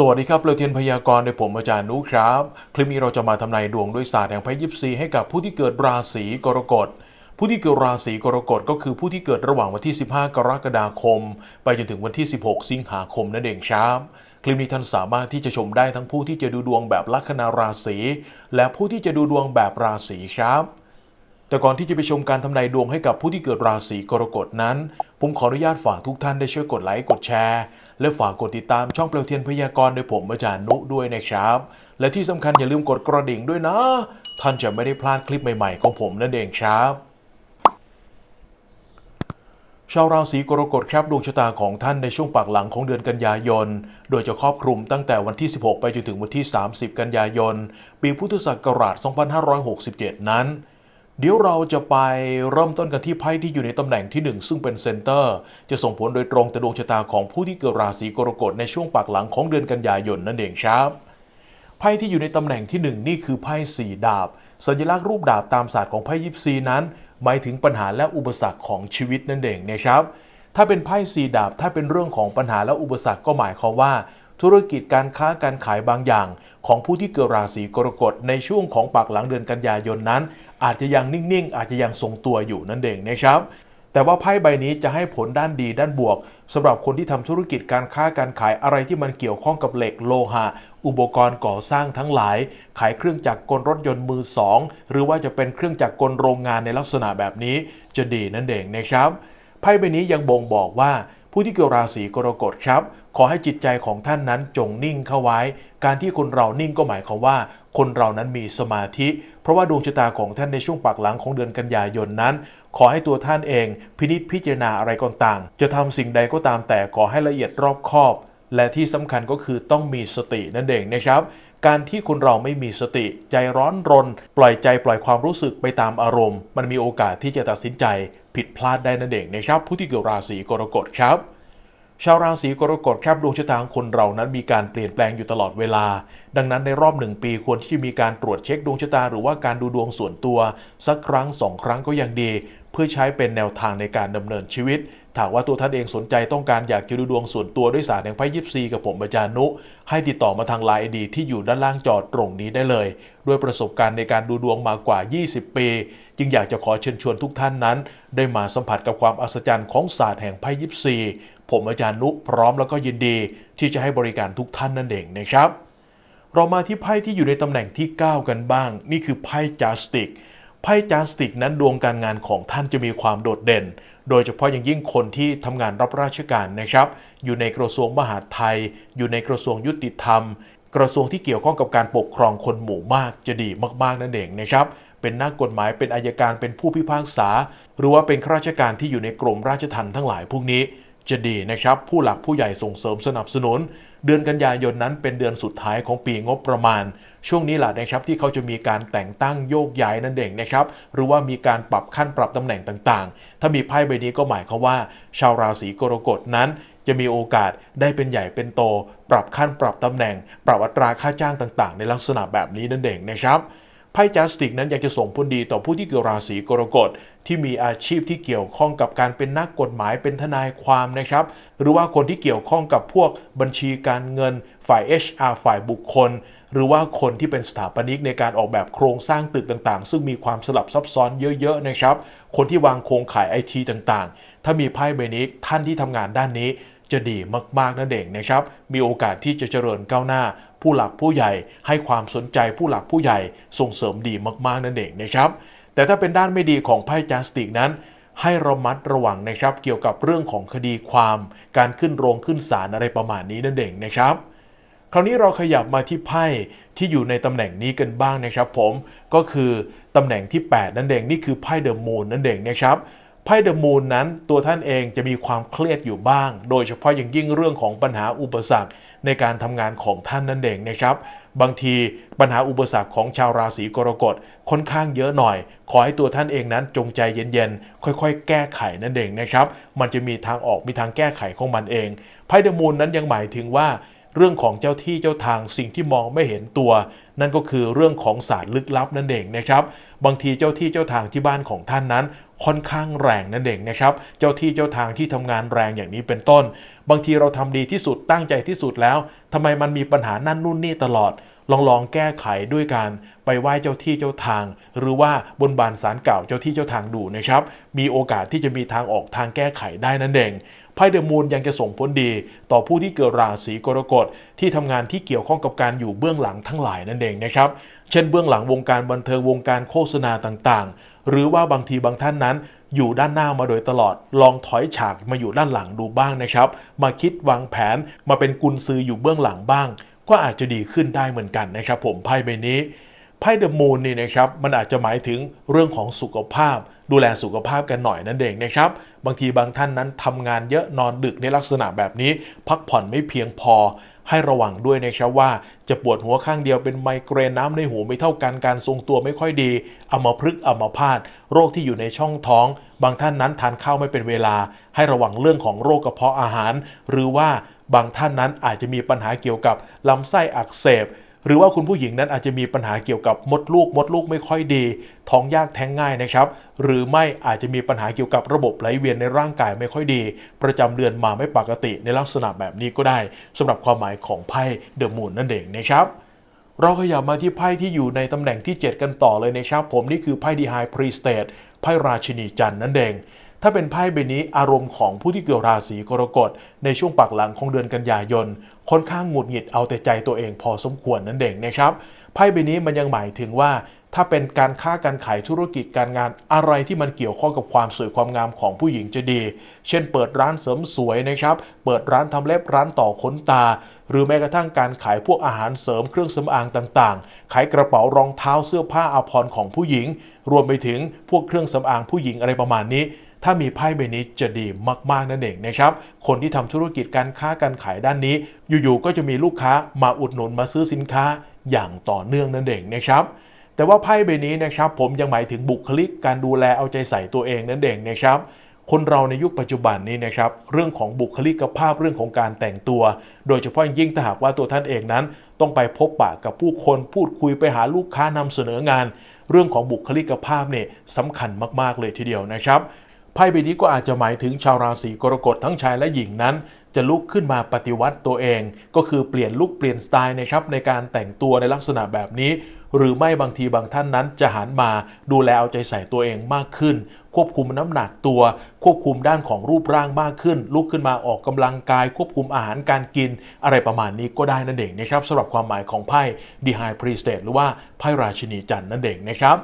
สวัสดีครับเลเทียนพยากรณ์ในผมอาจารย์นุครับ คลิปนี้เราจะมาทำนายดวงด้วยศาสตร์แห่งไพ่ยิปซีให้กับผู้ที่เกิดราศีกรกฎ ผู้ที่เกิดราศีกรกฎก็คือผู้ที่เกิดระหว่างวันที่ 15 กรกฎาคม ไปจนถึงวันที่ 16 สิงหาคมนั่นเองครับคลิปนี้ท่านสามารถที่จะชมได้ทั้งผู้ที่จะดูดวงแบบลัคนาราศีและผู้ที่จะดูดวงแบบราศีครับ แต่ก่อนที่จะไปชมการทำนายดวงให้กับผู้ที่เกิดราศีกรกฎนั้น ผมขออนุญาตฝากทุกท่านได้ช่วยกดไลค์กดแชร์ และฝากกดติดตามช่องเปลวเทียนพยากรณ์โดยผมอาจารย์นุด้วยนะครับ และที่สำคัญอย่าลืมกดกระดิ่งด้วยนะ ท่านจะไม่ได้พลาดคลิปใหม่ๆของผมนั่นเองครับชาวราศีกรกฎครับดวงชะตาของท่านในช่วงปากหลังของเดือนกันยายน โดยจะครอบคลุมตั้งแต่วันที่ 16 ไปจนถึงวันที่ 30 กันยายน ปีพุทธศักราช 2567 นั้น เดี๋ยวเราจะไปเริ่มต้นกันที่ไพ่ที่อยู่ในตำแหน่งที่ 1 ซึ่งเป็นเซนเตอร์ จะส่งผลโดยตรงต่อดวงชะตาของผู้ที่เกิดราศีกรกฎในช่วงปากหลังของเดือนกันยายนนั่นเองครับไพ่ที่อยู่ในตำแหน่งที่ 1 นี่คือไพ่สี่ดาบ สัญลักษณ์รูปดาบตามศาสตร์ของไพ่ยิปซีนั้น หมายถึงปัญหาและอุปสรรคของชีวิตนั่นเองนะครับ ถ้าเป็นไพ่สี่ดาบถ้าเป็นเรื่องของปัญหาและอุปสรรคก็หมายความว่า ธุรกิจการค้าการขายบางอย่าง ของผู้ที่เกิดราศีกรกฎในช่วงของปากหลังเดือนกันยายนนั้น อาจจะยังนิ่งๆ อาจจะยังทรงตัวอยู่นั่นเองนะครับแต่ว่าไพ่ใบนี้จะให้ผลด้านดีด้านบวกสำหรับคนที่ทำธุรกิจการค้าการขายอะไรที่มันเกี่ยวข้องกับเหล็กโลหะ อุปกรณ์ก่อสร้างทั้งหลาย ขายเครื่องจักรกลรถยนต์มือสองหรือว่าจะเป็นเครื่องจักรกลโรงงานในลักษณะแบบนี้จะดีนั่นเองนะครับไพ่ใบนี้ยังบ่งบอกว่าผู้ที่เกิดราศีกรกฎครับ ขอให้จิตใจของท่านนั้นจงนิ่งเข้าไว้ การที่คนเรานิ่งก็หมายความว่า คนเรานั้นมีสมาธิ เพราะว่าดวงชะตาของท่านในช่วงปากหลังของเดือนกันยายนนั้น ขอให้ตัวท่านเอง พินิจพิจารณาอะไรก็ต่าง จะทำสิ่งใดก็ตามแต่ขอให้ละเอียดรอบคอบ และที่สำคัญก็คือต้องมีสตินั่นเองนะครับการที่คนเราไม่มีสติใจร้อนรน ปล่อยใจปล่อยความรู้สึกไปตามอารมณ์ มันมีโอกาสที่จะตัดสินใจผิดพลาดได้นั่นเองนะครับผู้ที่เกิดราศีกรกฎครับ ชาวราศีกรกฎครับดวงชะตาของคนเรานั้นมีการเปลี่ยนแปลงอยู่ตลอดเวลา ดังนั้นในรอบหนึ่งปีควรที่จะมีการตรวจเช็คดวงชะตาหรือว่าการดูดวงส่วนตัว สักครั้งสองครั้งก็ยังดี เพื่อใช้เป็นแนวทางในการดำเนินชีวิตถ้าว่าตัวท่านเองสนใจต้องการอยากจะดูดวงส่วนตัวด้วยศาสตร์แห่งไพ่ยิปซีกับผมอาจารย์นุ ให้ติดต่อมาทางไลน์ไอดีที่อยู่ด้านล่างจอตรงนี้ได้เลย ด้วยประสบการณ์ในการดูดวงมากว่า 20 ปี จึงอยากจะขอเชิญชวนทุกท่านนั้น ได้มาสัมผัสกับความอัศจรรย์ของศาสตร์แห่งไพ่ยิปซี ผมอาจารย์นุพร้อมแล้วก็ยินดีที่จะให้บริการทุกท่านนั่นเองนะครับ เรามาที่ไพ่ที่อยู่ในตำแหน่งที่ 9 กันบ้าง นี่คือไพ่จัสติกไพ่จัสติกนั้นดวงการงานของท่านจะมีความโดดเด่น โดยเฉพาะอย่างยิ่งคนที่ทำงานรับราชการนะครับ อยู่ในกระทรวงมหาดไทย อยู่ในกระทรวงยุติธรรม กระทรวงที่เกี่ยวข้องกับการปกครองคนหมู่มากจะดีมากๆนั่นเองนะครับเป็นนักกฎหมายเป็นอายการเป็นผู้พิพากษา หรือว่าเป็นข้าราชการที่อยู่ในกรมราชทัณฑ์ทั้งหลายพวกนี้ จะดีนะครับ ผู้หลักผู้ใหญ่ส่งเสริมสนับสนุน เดือนกันยายนนั้นเป็นเดือนสุดท้ายของปีงบประมาณ ช่วงนี้แหละนะครับที่เขาจะมีการแต่งตั้งโยกย้ายนั่นเองนะครับ หรือว่ามีการปรับขั้นปรับตำแหน่งต่างๆ ถ้ามีไพ่ใบนี้ก็หมายความว่า ชาวราศีกรกฎนั้นจะมีโอกาสได้เป็นใหญ่เป็นโต ปรับขั้นปรับตำแหน่ง ปรับอัตราค่าจ้างต่างๆ ในลักษณะแบบนี้นั่นเองนะครับ ไพ่จัสติกนั้นอยากจะส่งผลดีต่อผู้ที่เกิดราศีกรกฎที่มีอาชีพที่เกี่ยวข้องกับการเป็นนักกฎหมายเป็นทนายความนะครับ หรือว่าคนที่เกี่ยวข้องกับพวกบัญชีการเงิน ฝ่าย HR ฝ่ายบุคคล หรือว่าคนที่เป็นสถาปนิกในการออกแบบโครงสร้างตึกต่างๆ ซึ่งมีความสลับซับซ้อนเยอะๆนะครับ คนที่วางโครงข่ายไอทีต่างๆ ถ้ามีไพ่ใบนี้ท่านที่ทำงานด้านนี้จะดีมากๆนั่นเองนะครับ มีโอกาสที่จะเจริญก้าวหน้า ผู้หลักผู้ใหญ่ ให้ความสนใจผู้หลักผู้ใหญ่ส่งเสริมดีมากๆนั่นเองนะครับแต่ถ้าเป็นด้านไม่ดีของไพ่จัสติกนั้น ให้ระมัดระวังนะครับ เกี่ยวกับเรื่องของคดีความ การขึ้นโรงขึ้นศาลอะไรประมาณนี้นั่นเองนะครับ คราวนี้เราขยับมาที่ไพ่ที่อยู่ในตำแหน่งนี้กันบ้างนะครับ ผมก็คือตำแหน่งที่ 8 นั่นเองนี่คือไพ่เดอะมูนนั่นเองนะครับ ไพ่เดอะมูนนั้นตัวท่านเองจะมีความเครียดอยู่บ้าง โดยเฉพาะอย่างยิ่งเรื่องของปัญหาอุปสรรคในการทำงานของท่านนั่นเองนะครับ บางทีปัญหาอุปสรรคของชาวราศีกรกฎค่อนข้างเยอะหน่อย ขอให้ตัวท่านเองนั้นจงใจเย็นๆ ค่อยๆ แก้ไขนั่นเองนะครับ มันจะมีทางออกมีทางแก้ไขของมันเองไพ่เดอะมูนนั้นยังหมายถึงว่าเรื่องของเจ้าที่เจ้าทางสิ่งที่มองไม่เห็นตัว นั่นก็คือเรื่องของศาสตร์ลึกลับนั่นเองนะครับ บางทีเจ้าที่เจ้าทางที่บ้านของท่านนั้น ค่อนข้างแรงนั่นเองนะครับ เจ้าที่เจ้าทางที่ทำงานแรงอย่างนี้เป็นต้น บางทีเราทำดีที่สุดตั้งใจที่สุดแล้วทำไมมันมีปัญหานั่นนู่นนี่ตลอด ลองลองแก้ไขด้วยการไปไหว้เจ้าที่เจ้าทาง หรือว่าบนบานสารเก่าเจ้าที่เจ้าทางดูนะครับ มีโอกาสที่จะมีทางออกทางแก้ไขได้นั่นเองไพ่เดอะมูนยังจะส่งผลดี ต่อผู้ที่เกิดราศีกรกฎที่ทำงานที่เกี่ยวข้องกับการอยู่เบื้องหลังทั้งหลายนั่นเองนะครับ เช่นเบื้องหลังวงการบันเทิงวงการโฆษณาต่างๆ หรือว่าบางทีบางท่านนั้น อยู่ด้านหน้ามาโดยตลอด ลองถอยฉากมาอยู่ด้านหลังดูบ้างนะครับ มาคิดวางแผนมาเป็นกุญซืออยู่เบื้องหลังบ้าง ก็อาจจะดีขึ้นได้เหมือนกันนะครับผมไพ่ใบนี้ไพ่เดอะมูนนี่นะครับมันอาจจะหมายถึงเรื่องของสุขภาพ ดูแลสุขภาพกันหน่อยนั่นเองนะครับบางทีบางท่านนั้นทำงานเยอะนอนดึกในลักษณะแบบนี้ พักผ่อนไม่เพียงพอ ให้ระวังด้วยนะครับว่าจะปวดหัวข้างเดียวเป็นไมเกรนน้ำในหูไม่เท่ากันการทรงตัวไม่ค่อยดีอัมพฤกษ์อัมพาตโรคที่อยู่ในช่องท้อง บางท่านนั้นทานข้าวไม่เป็นเวลา ให้ระวังเรื่องของโรคกระเพาะอาหาร หรือว่าบางท่านนั้นอาจจะมีปัญหาเกี่ยวกับลำไส้อักเสบ หรือว่าคุณผู้หญิงนั้นอาจจะมีปัญหาเกี่ยวกับมดลูกมดลูกไม่ค่อยดี ท้องยากแท้งง่ายนะครับ หรือไม่อาจจะมีปัญหาเกี่ยวกับระบบไหลเวียนในร่างกายไม่ค่อยดี ประจำเดือนมาไม่ปกติในลักษณะแบบนี้ก็ได้สำหรับความหมายของไพ่เดอะมูนนั่นเองนะครับเราขยับมาที่ไพ่ที่อยู่ในตำแหน่งที่ 7 กันต่อเลยนะครับ ผมนี่คือไพ่ดีไฮพรีสเตทไพ่ราชินีจันทร์นั่นเอง ถ้าเป็นไพ่ใบนี้อารมณ์ของผู้ที่เกิดราศีกรกฎในช่วงปักหลังของเดือนกันยายน ค่อนข้างหงุดหงิดเอาแต่ใจตัวเองพอสมควรนั่นเองนะครับไพ่ใบนี้มันยังหมายถึงว่า ถ้าเป็นการค้าการขายธุรกิจการงานอะไรที่มันเกี่ยวข้องกับความสวยความงามของผู้หญิงจะดี เช่น เปิดร้านเสริมสวยนะครับ เปิดร้านทำเล็บร้านต่อขนตา หรือแม้กระทั่งการขายพวกอาหารเสริมเครื่องสำอางต่างๆ ขายกระเป๋ารองเท้าเสื้อผ้าอาภรณ์ของผู้หญิง รวมไปถึงพวกเครื่องสำอางผู้หญิงอะไรประมาณนี้ ถ้ามีไพ่ใบนี้จะดีมากๆนั่นเองนะครับ คนที่ทำธุรกิจการค้าการขายด้านนี้ อยู่ๆก็จะมีลูกค้ามาอุดหนุนมาซื้อสินค้าอย่างต่อเนื่องนั่นเองนะครับแต่ว่าไพ่ใบนี้นะครับผมยังหมายถึงบุคลิกการดูแลเอาใจใส่ตัวเองนั่นเองนะครับคนเราในยุคปัจจุบันนี้นะครับเรื่องของบุคลิกภาพเรื่องของการแต่งตัว โดยเฉพาะยิ่งถ้าหากว่าตัวท่านเองนั้น ต้องไปพบปะกับผู้คนพูดคุยไปหาลูกค้านำเสนองาน เรื่องของบุคลิกภาพเนี่ยสำคัญมากๆเลยทีเดียวนะครับ พ่ใบนี้ก็อาจจะหมายถึงชาวราศีกรกฎทั้งชายและหญิงนั้น จะลุกขึ้นมาปฏิวัติตัวเอง ก็คือเปลี่ยนลุกเปลี่ยนสไตล์นะครับในการแต่งตัวในลักษณะแบบนี้ หรือไม่บางทีบางท่านนั้นจะหันมาดูแลเอาใจใส่ตัวเองมากขึ้น ควบคุมน้ำหนักตัว ควบคุมด้านของรูปร่างมากขึ้น ลุกขึ้นมาออกกำลังกาย ควบคุมอาหารการกิน อะไรประมาณนี้ก็ได้นั่นเองนะครับสำหรับความหมายของไพ่ The High Priestess หรือว่าไพ่ราชินีจันทร์นั่นเองนะครับ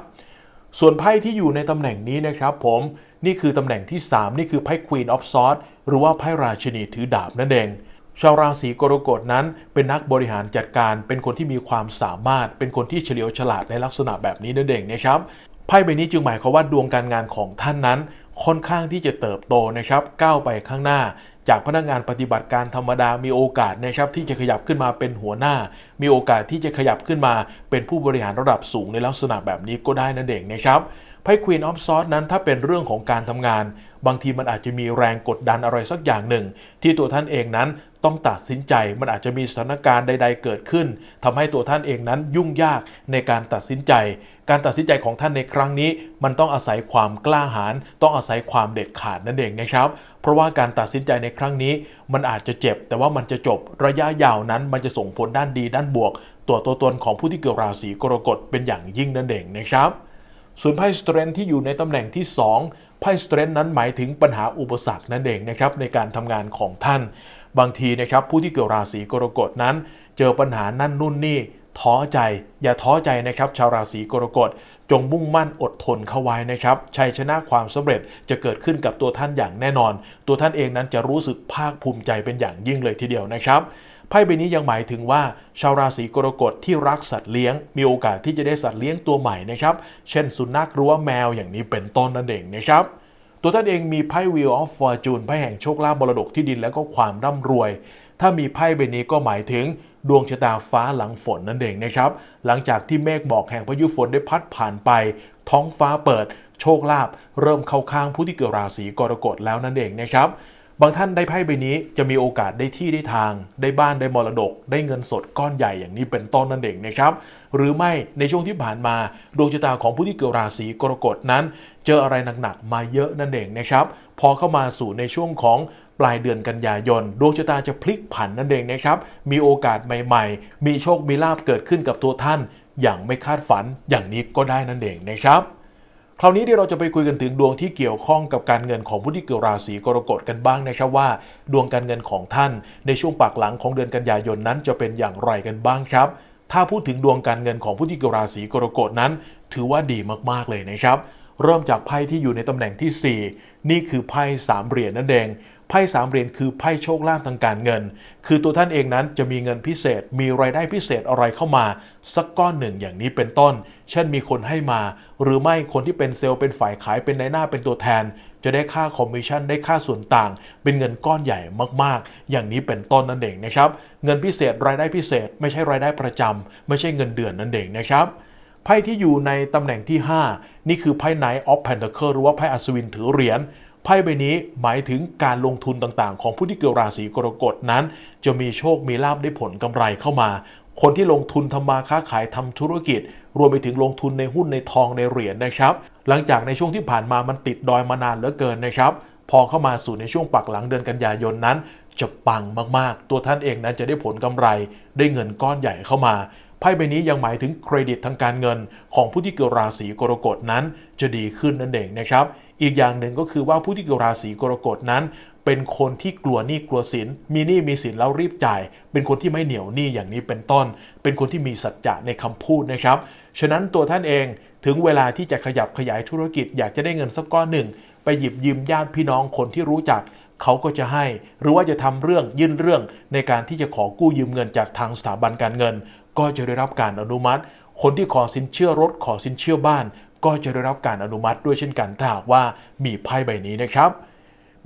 ส่วนไพ่ที่อยู่ในตำแหน่งนี้นะครับผม นี่คือตำแหน่งที่ 3 นี่คือไพ่ Queen of Swords หรือว่าไพ่ราชินีถือดาบนั่นเองชาวราศีกรกฎนั้นเป็นนักบริหารจัดการ เป็นคนที่มีความสามารถ เป็นคนที่เฉลียวฉลาดในลักษณะแบบนี้นั่นเองนะครับไพ่ใบนี้จึงหมายความว่าดวงการงานของท่านนั้น ค่อนข้างที่จะเติบโตนะครับก้าวไปข้างหน้า จากพนักงานปฏิบัติการธรรมดามีโอกาสนะครับที่จะขยับขึ้นมาเป็นหัวหน้า มีโอกาสที่จะขยับขึ้นมาเป็นผู้บริหารระดับสูงในลักษณะแบบนี้ก็ได้นั่นเองนะครับ ไพ่ Queen of Swords นั้นถ้าเป็นเรื่องของการทำงาน บางทีมันอาจจะมีแรงกดดันอะไรสักอย่างหนึ่ง ที่ตัวท่านเองนั้นต้องตัดสินใจ มันอาจจะมีสถานการณ์ใด ๆ เกิดขึ้นทำให้ตัวท่านเองนั้นยุ่งยากในการตัดสินใจ การตัดสินใจของท่านในครั้งนี้ มันต้องอาศัยความกล้าหาญต้องอาศัยความเด็ดขาดนั่นเองนะครับ เพราะว่าการตัดสินใจในครั้งนี้ มันอาจจะเจ็บ แต่ว่ามันจะจบระยะยาวนั้น มันจะส่งผลด้านดีด้านบวก ตัวตัวตนของผู้ที่เกิดราศีกรกฎเป็นอย่างยิ่งนั่นเองนะครับ ส่วนไพ่สเตรนที่อยู่ในตำแหน่งที่ 2 ไพ่สเตรนนั้นหมายถึงปัญหาอุปสรรคนั่นเองนะครับในการทำงานของท่าน บางทีนะครับผู้ที่เกิดราศีกรกฎนั้น เจอปัญหานั่นนู่นนี่ท้อใจ อย่าท้อใจนะครับ ชาวราศีกรกฎจงมุ่งมั่นอดทนเข้าไว้นะครับ ชัยชนะความสำเร็จจะเกิดขึ้นกับตัวท่านอย่างแน่นอน ตัวท่านเองนั้นจะรู้สึกภาคภูมิใจเป็นอย่างยิ่งเลยทีเดียวนะครับ ไพ่ใบนี้ยังหมายถึงว่า ชาวราศีกรกฎที่รักสัตว์เลี้ยง มีโอกาสที่จะได้สัตว์เลี้ยงตัวใหม่นะครับ เช่นสุนัขหรือว่าแมวอย่างนี้เป็นต้นนั่นเองนะครับ ตัวท่านเองมีไพ่ Wheel of Fortune ไพ่แห่งโชคลาภมรดกที่ดินและก็ความร่ำรวย ถ้ามีไพ่ใบนี้ก็หมายถึงดวงชะตาฟ้าหลังฝนนั่นเองนะครับ หลังจากที่เมฆหมอกแห่งพายุฝนได้พัดผ่านไป ท้องฟ้าเปิด โชคลาภเริ่มเข้าข้างผู้ที่เกิดราศีกรกฎแล้วนั่นเองนะครับ บางท่านได้ไพ่ใบนี้จะมีโอกาสได้ที่ได้ทาง ได้บ้านได้มรดก ได้เงินสดก้อนใหญ่อย่างนี้เป็นต้นนั่นเองนะครับ หรือไม่ในช่วงที่ผ่านมาดวงชะตาของผู้ที่เกิดราศีกรกฎนั้น เจออะไรหนักๆมาเยอะนั่นเองนะครับพอเข้ามาสู่ในช่วงของปลายเดือนกันยายนดวงชะตาจะพลิกผันนั่นเองนะครับ มีโอกาสใหม่ๆ มีโชคมีลาบเกิดขึ้นกับตัวท่าน อย่างไม่คาดฝันอย่างนี้ก็ได้นั่นเองนะครับ คราวนี้เดี๋ยวเราจะไปคุยกันถึงดวงที่เกี่ยวข้องกับการเงินของผู้ที่เกิดราศีกรกฎกันบ้างนะครับว่า ดวงการเงินของท่านในช่วงปากหลังของเดือนกันยายนนั้นจะเป็นอย่างไรกันบ้างครับ ถ้าพูดถึงดวงการเงินของผู้ที่เกิดราศีกรกฎนั้น ถือว่าดีมากๆเลยนะครับ เริ่มจากไพ่ที่อยู่ในตำแหน่งที่ 4 นี่คือไพ่สามเหรียญนั่นเอง ไพ่สามเหรียญคือไพ่โชคลาภทางการเงิน คือตัวท่านเองนั้นจะมีเงินพิเศษ มีรายได้พิเศษอะไรเข้ามา สักก้อนหนึ่งอย่างนี้เป็นต้น เช่นมีคนให้มา หรือไม่คนที่เป็นเซลล์เป็นฝ่ายขายเป็นนายหน้าเป็นตัวแทน จะได้ค่าคอมมิชชั่นได้ค่าส่วนต่าง เป็นเงินก้อนใหญ่มากๆ อย่างนี้เป็นต้นนั่นเองนะครับ เงินพิเศษรายได้พิเศษ ไม่ใช่รายได้ประจำไม่ใช่เงินเดือนนั่นเองนะครับไพ่ที่อยู่ในตำแหน่งที่ 5 นี่คือไพ่ Knight of Pentacle หรือว่าไพ่อัศวินถือเหรียญ ไพ่ใบนี้หมายถึงการลงทุนต่างๆ ของผู้ที่เกิดราศีกรกฎนั้น จะมีโชคมีลาบได้ผลกำไรเข้ามา คนที่ลงทุนทำมาค้าขายทำธุรกิจ รวมไปถึงลงทุนในหุ้นในทองในเหรียญนะครับ หลังจากในช่วงที่ผ่านมามันติดดอยมานานเหลือเกินนะครับ พอเข้ามาสู่ในช่วงปักหลังเดือนกันยายนนั้นจะปังมากๆ ตัวท่านเองนั้นจะได้ผลกำไร ได้เงินก้อนใหญ่เข้ามา พ่ใบนี้ยังหมายถึงเครดิตทางการเงิน ของผู้ที่เกิดราศีกรกฎนั้นจะดีขึ้นนั่นเองนะครับ อีกอย่างหนึ่งก็คือว่าผู้ที่เกิดราศีกรกฎนั้น เป็นคนที่กลัวหนี้กลัวสิน มีหนี้มีสินแล้วรีบจ่าย เป็นคนที่ไม่เหนียวหนี้อย่างนี้เป็นต้น เป็นคนที่มีสัจจะในคำพูดนะครับ ฉะนั้นตัวท่านเองถึงเวลาที่จะขยับขยายธุรกิจ อยากจะได้เงินสักก้อนหนึ่ง ไปหยิบยืมญาติพี่น้องคนที่รู้จักเขาก็จะให้ หรือว่าจะทำเรื่องยื่นเรื่องในการที่จะขอกู้ยืมเงินจากทางสถาบันการเงิน ก็จะได้รับการอนุมัติ คนที่ขอสินเชื่อรถขอสินเชื่อบ้าน ก็จะได้รับการอนุมัติด้วยเช่นกันถ้าหากว่ามีไพ่ใบนี้นะครับ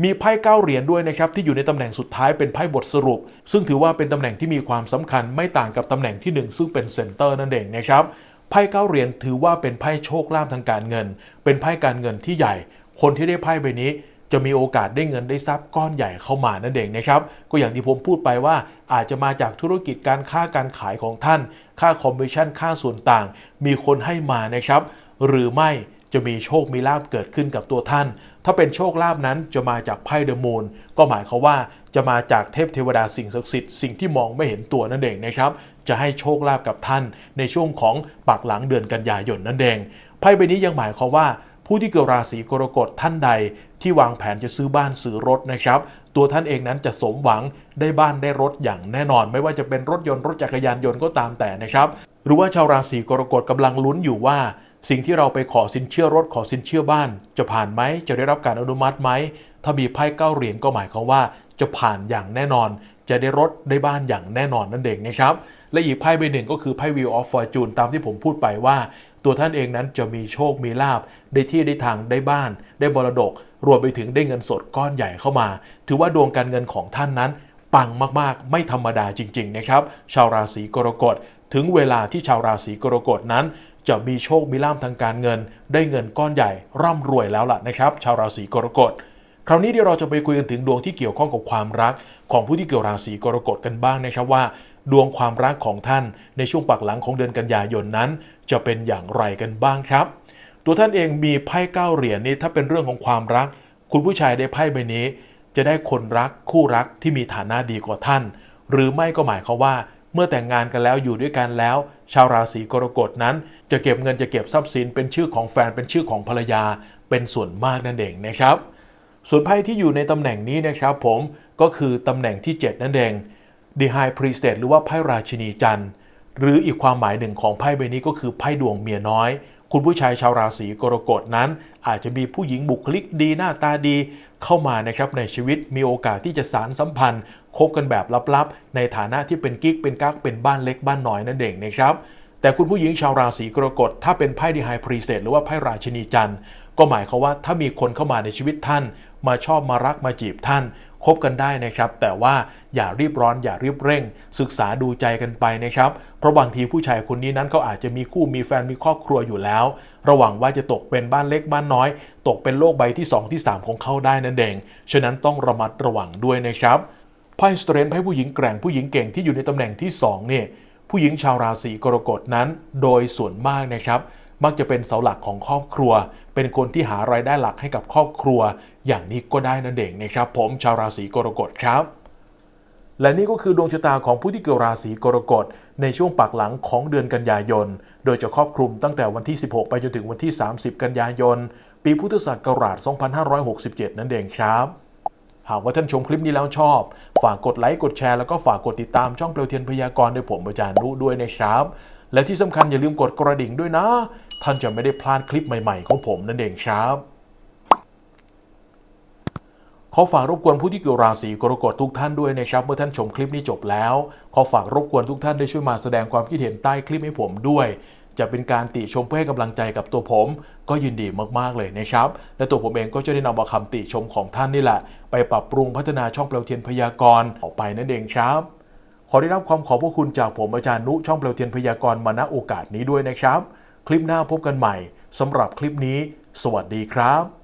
มีไพ่เก้าเหรียญด้วยนะครับที่อยู่ในตำแหน่งสุดท้ายเป็นไพ่บทสรุป ซึ่งถือว่าเป็นตำแหน่งที่มีความสำคัญไม่ต่างกับตำแหน่งที่ 1 ซึ่งเป็นเซนเตอร์นั่นเองนะครับไพ่เก้าเหรียญถือว่าเป็นไพ่โชคลาภทางการเงิน เป็นไพ่การเงินที่ใหญ่ คนที่ได้ไพ่ใบนี้ จะมีโอกาสได้เงินได้ทรัพย์ก้อนใหญ่เข้ามานั่นเองนะครับ ก็อย่างที่ผมพูดไปว่า อาจจะมาจากธุรกิจการค้าการขายของท่าน ค่าคอมมิชชั่นค่าส่วนต่าง มีคนให้มานะครับ หรือไม่จะมีโชคมีลาบเกิดขึ้นกับตัวท่าน ถ้าเป็นโชคลาภนั้นจะมาจากไพ่เดอะมูนก็หมายความว่าจะมาจากเทพเทวดาสิ่งศักดิ์สิทธิ์สิ่งที่มองไม่เห็นตัวนั่นเองนะครับ จะให้โชคลาภกับท่าน ในช่วงของปากหลังเดือนกันยายนนั่นเองไพ่ใบนี้ยังหมายความว่าผู้ที่เกิดราศีกรกฎท่านใด ที่วางแผนจะซื้อบ้านซื้อรถนะครับ ตัวท่านเองนั้นจะสมหวังได้บ้านได้รถอย่างแน่นอน ไม่ว่าจะเป็นรถยนต์รถจักรยานยนต์ก็ตามแต่นะครับ หรือว่าชาวราศีกรกฎกำลังลุ้นอยู่ว่า สิ่งที่เราไปขอสินเชื่อรถขอสินเชื่อบ้าน จะผ่านไหมจะได้รับการอนุมัติไหมถ้ามีไพ่เก้าเหรียญก็หมายความว่า จะผ่านอย่างแน่นอน จะได้รถได้บ้านอย่างแน่นอนนั่นเองนะครับและอีกไพ่ใบหนึ่งก็คือไพ่ Wheel of Fortune ตามที่ผมพูดไปว่า ตัวท่านเองนั้นจะมีโชคมีลาบได้ที่ได้ทางได้บ้าน ได้บรดก รวมไปถึงได้เงินสดก้อนใหญ่เข้ามา ถือว่าดวงการเงินของท่านนั้น ปังมากๆ ไม่ธรรมดาจริง ๆ นะครับ ชาวราศีกรกฎถึงเวลาที่ชาวราศีกรกฎนั้น จะมีโชคมีลาภทางการเงิน ได้เงินก้อนใหญ่ร่ำรวยแล้วล่ะนะครับ ชาวราศีกรกฎคราวนี้เดี๋ยวเราจะไปคุยกันถึงดวงที่เกี่ยวข้องกับความรัก ของผู้ที่เกี่ยวราศีกรกฎกันบ้างนะครับว่า ดวงความรักของท่านในช่วงปักหลังของเดือนกันยายนนั้น จะเป็นอย่างไรกันบ้างครับ ตัวท่านเองมีไพ่เก้าเหรียญนี้ถ้าเป็นเรื่องของความรัก คุณผู้ชายได้ไพ่ใบนี้ จะได้คนรักคู่รักที่มีฐานะดีกว่าท่าน หรือไม่ก็หมายความว่า เมื่อแต่งงานกันแล้วอยู่ด้วยกันแล้ว ชาวราศีกรกฎนั้น จะเก็บเงินจะเก็บทรัพย์สิน เป็นชื่อของแฟนเป็นชื่อของภรรยา เป็นส่วนมากนั่นเองนะครับ ส่วนไพ่ที่อยู่ในตำแหน่งนี้นะครับ ผมก็คือตำแหน่งที่ 7 นั่นเอง The High Priestess หรือว่าไพ่ราชินีจันทร์หรืออีกความหมายหนึ่งของไพ่ใบนี้ก็คือไพ่ดวงเมียน้อย คุณผู้ชายชาวราศีกรกฎนั้น อาจจะมีผู้หญิงบุคลิกดีหน้าตาดี เข้ามานะครับในชีวิตมีโอกาสที่จะสารสัมพันธ์คบกันแบบลับๆ ในฐานะที่เป็นกิ๊กเป็นกั๊กเป็นบ้านเล็กบ้านน้อยนั่นเองนะครับแต่คุณผู้หญิงชาวราศีกรกฎถ้าเป็นไพ่ดีไฮพรีเซตหรือว่าไพ่ราชินีจันทร์ก็หมายความว่าถ้ามีคนเข้ามาในชีวิตท่าน มาชอบมารักมาจีบท่าน คบกันได้นะครับ แต่ว่าอย่ารีบร้อนอย่ารีบเร่ง ศึกษาดูใจกันไปนะครับ เพราะบางทีผู้ชายคนนี้นั้นเขาอาจจะมีคู่มีแฟนมีครอบครัวอยู่แล้ว ระหวังว่าจะตกเป็นบ้านเล็กบ้านน้อย ตกเป็นโลกใบที่ 2 ที่ 3 ของเขาได้นั่นเองฉะนั้นต้องระมัดระวังด้วยนะครับไพ่สเตรนไพ่ผู้หญิงแกร่งผู้หญิงเก่งที่อยู่ในตำแหน่งที่2เนี่ยผู้หญิงชาวราศีกรกฎนั้น โดยส่วนมากนะครับ มักจะเป็นเสาหลักของครอบครัว เป็นคนที่หารายได้หลักให้กับครอบครัว อย่างนี้ก็ได้นั่นเองนะครับ ผมชาวราศีกรกฎครับและนี่ก็คือดวงชะตาของผู้ที่เกิดราศีกรกฎในช่วงปากหลังของเดือนกันยายน โดยจะครอบคลุมตั้งแต่วันที่ 16 ไปจนถึงวันที่ 30 กันยายน ปีพุทธศักราช 2567 นั่นเองครับ หากว่าท่านชมคลิปนี้แล้วชอบ ฝากกดไลค์ กดแชร์ แล้วก็ฝากกดติดตามช่องเปลวเทียนพยากรณ์โดยผมอาจารย์นุด้วยนะครับ และที่สำคัญอย่าลืมกดกระดิ่งด้วยนะ ท่านจะไม่ได้พลาดคลิปใหม่ ๆ ของผมนั่นเองครับ อฝากรบกวนผู้ที่เกี่ยวราศีกรกฎทุกท่านด้วยนะครับ เมื่อท่านชมคลิปนี้จบแล้ว ขอฝากรบกวนทุกท่านได้ช่วยมาแสดงความคิดเห็นใต้คลิปให้ผมด้วย จะเป็นการติชมเพื่อให้กำลังใจกับตัวผม ก็ยินดีมากๆเลยนะครับ และตัวผมเองก็จะได้นำเอาคำติชมของท่านนี่แหละ ไปปรับปรุงพัฒนาช่องเปลวเทียนพยากรณ์ออกไปนั่นเองครับขอได้รับความขอบพระคุณจากผมอาจารย์นุช่องเปลวเทียนพยากรณ์มาณโอกาสนี้ด้วยนะครับ คลิปหน้าพบกันใหม่สำหรับคลิปนี้ สวัสดีครับ